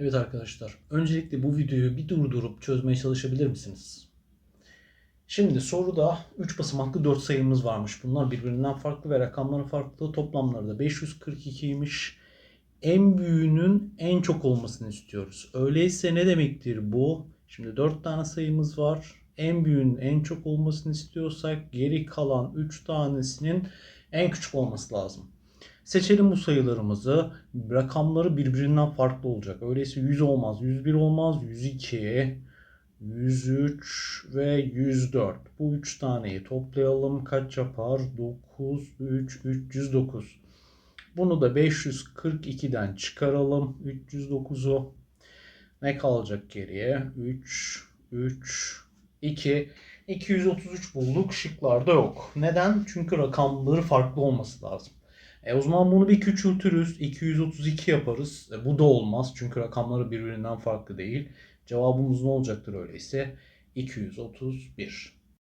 Evet arkadaşlar, öncelikle bu videoyu bir durdurup çözmeye çalışabilir misiniz? Şimdi soruda 3 basamaklı 4 sayımız varmış. Bunlar birbirinden farklı ve rakamları farklı. Toplamları da 542'ymiş. En büyüğünün en çok olmasını istiyoruz. Öyleyse ne demektir bu? Şimdi 4 tane sayımız var. En büyüğünün en çok olmasını istiyorsak geri kalan 3 tanesinin en küçük olması lazım. Seçelim bu sayılarımızı. Rakamları birbirinden farklı olacak. Öyleyse 100 olmaz, 101 olmaz, 102, 103 ve 104. Bu 3 taneyi toplayalım. Kaç yapar? 9, 3, 309. Bunu da 542'den çıkaralım. 309'u. Ne kalacak geriye? 3, 3, 2. 233 bulduk. Şıklarda yok. Neden? Çünkü rakamları farklı olması lazım. E o zaman bunu bir küçültürüz. 232 yaparız. E, bu da olmaz. Çünkü rakamları birbirinden farklı değil. Cevabımız ne olacaktır öyleyse? 231.